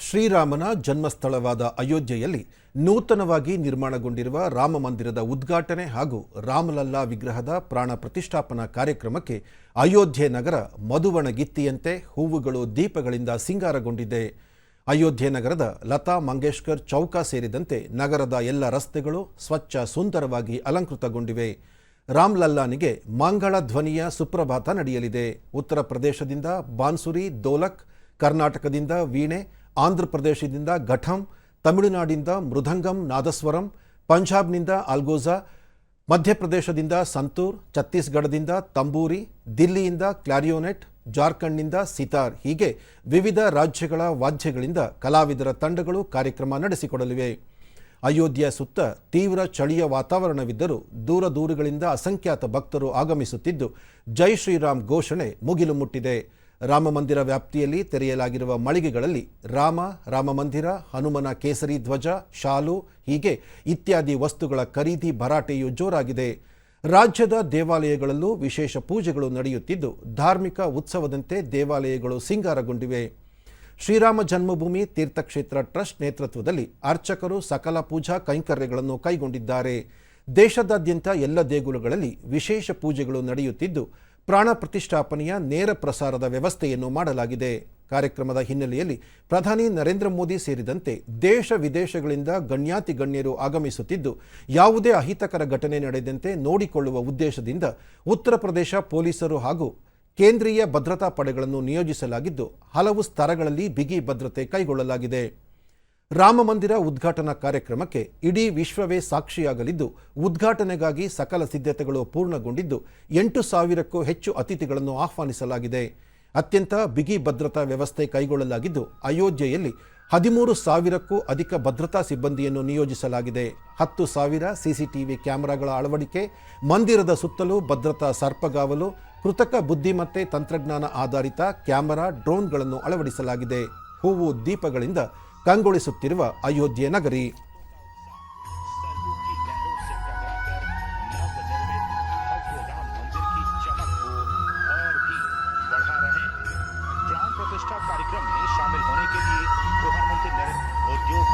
ಶ್ರೀರಾಮನ ಜನ್ಮಸ್ಥಳವಾದ ಅಯೋಧ್ಯೆಯಲ್ಲಿ ನೂತನವಾಗಿ ನಿರ್ಮಾಣಗೊಂಡಿರುವ ರಾಮ ಮಂದಿರದ ಉದ್ಘಾಟನೆ ಹಾಗೂ ರಾಮಲಲ್ಲಾ ವಿಗ್ರಹದ ಪ್ರಾಣ ಪ್ರತಿಷ್ಠಾಪನಾ ಕಾರ್ಯಕ್ರಮಕ್ಕೆ ಅಯೋಧ್ಯೆ ನಗರ ಮಧುವಣಗಿತ್ತಿಯಂತೆ ಹೂವುಗಳು ದೀಪಗಳಿಂದ ಸಿಂಗಾರಗೊಂಡಿದೆ. ಅಯೋಧ್ಯೆ ನಗರದ ಲತಾ ಮಂಗೇಶ್ಕರ್ ಚೌಕ ಸೇರಿದಂತೆ ನಗರದ ಎಲ್ಲ ರಸ್ತೆಗಳು ಸ್ವಚ್ಛ ಸುಂದರವಾಗಿ ಅಲಂಕೃತಗೊಂಡಿವೆ. ರಾಮ್ಲಲ್ಲಾನಿಗೆ ಮಂಗಳ ಧ್ವನಿಯ ಸುಪ್ರಭಾತ ನಡೆಯಲಿದೆ. ಉತ್ತರ ಪ್ರದೇಶದಿಂದ ಬಾನ್ಸುರಿ, ದೋಲಕ್, ಕರ್ನಾಟಕದಿಂದ ವೀಣೆ ಆಂಧ್ರ ಪ್ರದೇಶದಿಂದ ಘಟಂ, ತಮಿಳುನಾಡಿಂದ ಮೃದಂಗಂ, ನಾದಸ್ವರಂ, ಪಂಜಾಬ್ನಿಂದ ಆಲ್ಗೋಜಾ ಮಧ್ಯಪ್ರದೇಶದಿಂದ ಸಂತೂರ್, ಛತ್ತೀಸ್ಗಢದಿಂದ ತಂಬೂರಿ, ದಿಲ್ಲಿಯಿಂದ ಕ್ಲಾರಿಯೋನೆಟ್, ಜಾರ್ಖಂಡ್ನಿಂದ ಸಿತಾರ್ ಹೀಗೆ ವಿವಿಧ ರಾಜ್ಯಗಳ ವಾದ್ಯಗಳಿಂದ ಕಲಾವಿದರ ತಂಡಗಳು ಕಾರ್ಯಕ್ರಮ ನಡೆಸಿಕೊಡಲಿವೆ. ಅಯೋಧ್ಯೆಯ ಸುತ್ತ ತೀವ್ರ ಚಳಿಯ ವಾತಾವರಣವಿದ್ದರೂ ದೂರ ದೂರುಗಳಿಂದ ಅಸಂಖ್ಯಾತ ಭಕ್ತರು ಆಗಮಿಸುತ್ತಿದ್ದು ಜೈ ಶ್ರೀರಾಮ್ ಘೋಷಣೆ ಮುಗಿಲು ಮುಟ್ಟಿದೆ. ರಾಮ ಮಂದಿರ ವ್ಯಾಪ್ತಿಯಲ್ಲಿ ತೆರೆಯಲಾಗಿರುವ ಮಳಿಗೆಗಳಲ್ಲಿ ರಾಮ ರಾಮ ಮಂದಿರ, ಹನುಮನ ಕೇಸರಿ ಧ್ವಜ, ಶಾಲು, ಹೀಗೆ ಇತ್ಯಾದಿ ವಸ್ತುಗಳ ಖರೀದಿ ಭರಾಟೆಯು ಜೋರಾಗಿದೆ. ರಾಜ್ಯದ ದೇವಾಲಯಗಳಲ್ಲೂ ವಿಶೇಷ ಪೂಜೆಗಳು ನಡೆಯುತ್ತಿದ್ದು, ಧಾರ್ಮಿಕ ಉತ್ಸವದಂತೆ ದೇವಾಲಯಗಳು ಸಿಂಗಾರಗೊಂಡಿವೆ. ಶ್ರೀರಾಮ ಜನ್ಮಭೂಮಿ ತೀರ್ಥಕ್ಷೇತ್ರ ಟ್ರಸ್ಟ್ ನೇತೃತ್ವದಲ್ಲಿ ಅರ್ಚಕರು ಸಕಲ ಪೂಜಾ ಕೈಂಕರ್ಯಗಳನ್ನು ಕೈಗೊಂಡಿದ್ದಾರೆ. ದೇಶದಾದ್ಯಂತ ಎಲ್ಲ ದೇಗುಲಗಳಲ್ಲಿ ವಿಶೇಷ ಪೂಜೆಗಳು ನಡೆಯುತ್ತಿದ್ದು ಪ್ರಾಣ ಪ್ರತಿಷ್ಠಾಪನೆಯ ನೇರ ಪ್ರಸಾರದ ವ್ಯವಸ್ಥೆಯನ್ನು ಮಾಡಲಾಗಿದೆ. ಕಾರ್ಯಕ್ರಮದ ಹಿನ್ನೆಲೆಯಲ್ಲಿ ಪ್ರಧಾನಿ ನರೇಂದ್ರ ಮೋದಿ ಸೇರಿದಂತೆ ದೇಶ ವಿದೇಶಗಳಿಂದ ಗಣ್ಯಾತಿ ಗಣ್ಯರು ಆಗಮಿಸುತ್ತಿದ್ದು, ಯಾವುದೇ ಅಹಿತಕರ ಘಟನೆ ನಡೆದಂತೆ ನೋಡಿಕೊಳ್ಳುವ ಉದ್ದೇಶದಿಂದ ಉತ್ತರ ಪ್ರದೇಶ ಪೊಲೀಸರು ಹಾಗೂ ಕೇಂದ್ರೀಯ ಭದ್ರತಾ ಪಡೆಗಳನ್ನು ನಿಯೋಜಿಸಲಾಗಿದ್ದು, ಹಲವು ಸ್ತರಗಳಲ್ಲಿ ಬಿಗಿ ಭದ್ರತೆ ಕೈಗೊಳ್ಳಲಾಗಿದೆ. ರಾಮ ಮಂದಿರ ಉದ್ಘಾಟನಾ ಕಾರ್ಯಕ್ರಮಕ್ಕೆ ಇಡೀ ವಿಶ್ವವೇ ಸಾಕ್ಷಿಯಾಗಲಿದ್ದು, ಉದ್ಘಾಟನೆಗಾಗಿ ಸಕಲ ಸಿದ್ಧತೆಗಳು ಪೂರ್ಣಗೊಂಡಿದ್ದು, ಎಂಟು ಸಾವಿರಕ್ಕೂ ಹೆಚ್ಚು ಅತಿಥಿಗಳನ್ನು ಆಹ್ವಾನಿಸಲಾಗಿದೆ. ಅತ್ಯಂತ ಬಿಗಿ ಭದ್ರತಾ ವ್ಯವಸ್ಥೆ ಕೈಗೊಳ್ಳಲಾಗಿದ್ದು, ಅಯೋಧ್ಯೆಯಲ್ಲಿ ಹದಿಮೂರು ಸಾವಿರಕ್ಕೂ ಅಧಿಕ ಭದ್ರತಾ ಸಿಬ್ಬಂದಿಯನ್ನು ನಿಯೋಜಿಸಲಾಗಿದೆ. ಹತ್ತು ಸಾವಿರ ಸಿಸಿಟಿವಿ ಕ್ಯಾಮೆರಾಗಳ ಅಳವಡಿಕೆ, ಮಂದಿರದ ಸುತ್ತಲೂ ಭದ್ರತಾ ಸರ್ಪಗಾವಲು, ಕೃತಕ ಬುದ್ಧಿಮತ್ತೆ ತಂತ್ರಜ್ಞಾನ ಆಧಾರಿತ ಕ್ಯಾಮೆರಾ, ಡ್ರೋನ್ಗಳನ್ನು ಅಳವಡಿಸಲಾಗಿದೆ. ಹೂವು ದೀಪಗಳಿಂದ ಕಂಗೊಳಿಸುತ್ತಿರುವ ಅಯೋಧ್ಯೆ ನಗರಿ सरयू की लहरों से टकराकर नवनिर्मित भव्य राम मंदिर की चमक को और भी बढ़ा रहे हैं प्राण प्रतिष्ठा कार्यक्रम में शामिल होने के लिए प्रधानमंत्री नरेंद्र उद्योगपतियों